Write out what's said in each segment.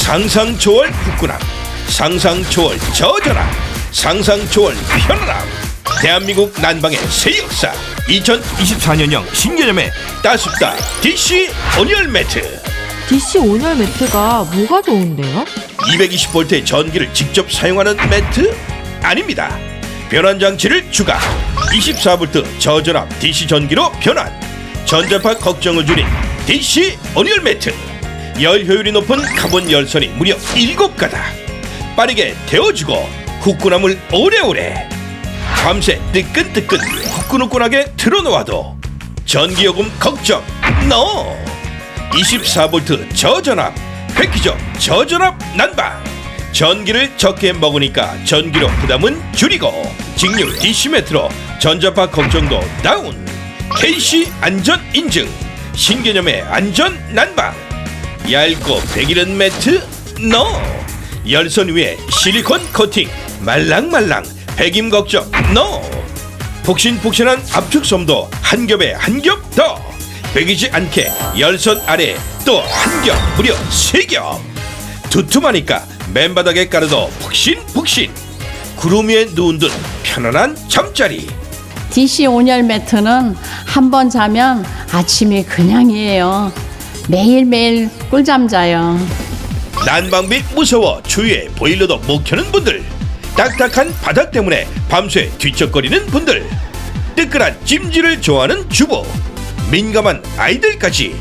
상상 초월 후끈함 상상 초월 저전함 상상 초월 편안함 대한민국 난방의 새 역사 2024년형 신개념의 따숩다 DC 온열 매트 DC 온열 매트가 뭐가 좋은데요? 220V 전기를 직접 사용하는 매트? 아닙니다. 변환 장치를 추가. 24V 저전압 DC 전기로 변환. 전자파 걱정을 줄인 DC 온열 매트. 열 효율이 높은 카본 열선이 무려 7가닥. 빠르게 데워주고 후끈함을 오래오래. 밤새 뜨끈뜨끈 후끈후끈하게 틀어놓아도 전기요금 걱정 NO. 24V 저전압 획기적 저전압 난방 전기를 적게 먹으니까 전기료 부담은 줄이고 직류 매트로 전자파 걱정도 다운 KC 안전 인증 신개념의 안전 난방 얇고 배기른 매트? NO 열선 위에 실리콘 코팅. 말랑말랑. 배김 걱정. NO 폭신폭신한 압축솜도 한 겹에 한 겹 더. 배기지 않게 열선 아래 또 한 겹 무려 세 겹. 두툼하니까 맨바닥에 깔아도 푹신푹신. 구름 위에 누운 듯 편안한 잠자리. DC 온열 매트는 한 번 자면 아침이 그냥이에요. 매일매일 꿀잠 자요. 난방비 무서워 추위에 보일러도 못 켜는 분들 딱딱한 바닥 때문에 밤새 뒤척거리는 분들 뜨끈한 찜질을 좋아하는 주부 민감한 아이들까지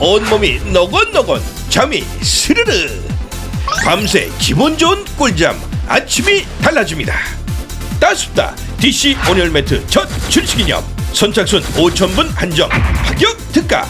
온몸이 너건너건 잠이 스르르. 밤새 기분 좋은 꿀잠 아침이 달라집니다. 따숩다. DC 온열 매트 첫 출시기념. 선착순 5,000분 한정. 가격 특가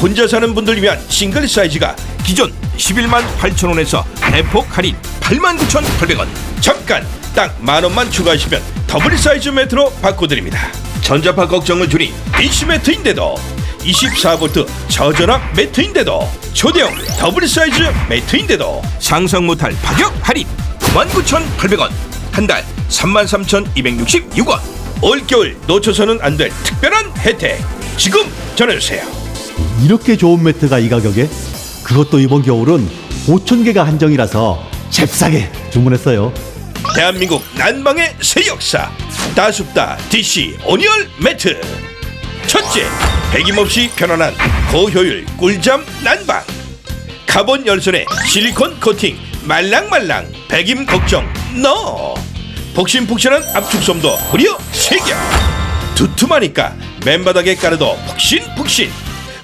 혼자 사는 분들 위한 싱글 사이즈가 기존 11만 8천 원에서 대폭 할인 8만 9천 8백 원. 잠깐 딱 만 원만 추가하시면 더블 사이즈 매트로 바꿔드립니다. 전자파 걱정을 줄인 DC 매트인데도 24V 저전압 매트인데도 초대형 더블 사이즈 매트인데도 상상 못할 가격 할인 99,800원. 한 달 33,266원. 올겨울 놓쳐서는 안 될 특별한 혜택. 지금 전해주세요 이렇게 좋은 매트가 이 가격에? 그것도 이번 겨울은 5천 개가 한정이라서 잽싸게 주문했어요. 대한민국 난방의 새 역사. 따숩다 DC 온열 매트. 첫째 배김없이 편안한 고효율 꿀잠 난방. 카본 열선에 실리콘 코팅 말랑말랑 배김 걱정 NO 폭신폭신한 압축솜도 무려 3개 두툼하니까 맨바닥에 깔아도 푹신푹신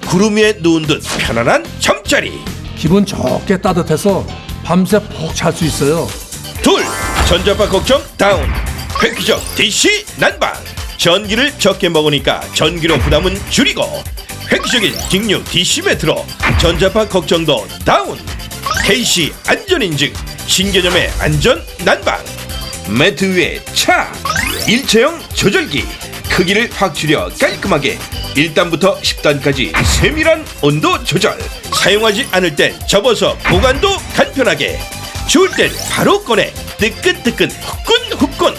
구름 위에 누운 듯 편안한 잠자리. 기분 좋게 따뜻해서 밤새 푹 잘 수 있어요. 둘 전자파 걱정 다운. 획기적 DC 난방. 전기를 적게 먹으니까 전기료 부담은 줄이고. 획기적인 직류 DC 매트로 전자파 걱정도 다운. KC 안전인증 신개념의 안전 난방. 매트 위에 차. 일체형 조절기. 크기를 확 줄여 깔끔하게 1단부터 10단까지 세밀한 온도 조절. 사용하지 않을 땐 접어서 보관도 간편하게. 추울 땐 바로 꺼내. 뜨끈뜨끈 후끈후끈.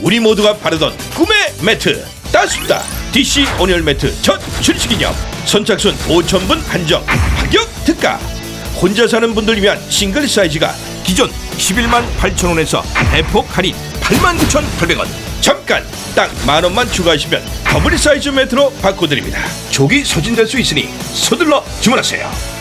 우리 모두가 바르던 꿈의 매트 따숩다. DC 온열 매트 첫 출시기념. 선착순 5천분 한정 가격 특가. 혼자 사는 분들 위한 싱글 사이즈가 기존 11만 8천 원에서 대폭 할인 8만 9천 8백 원 잠깐 딱 만 원만 추가하시면 더블 사이즈 매트로 바꿔드립니다. 조기 소진될 수 있으니 서둘러 주문하세요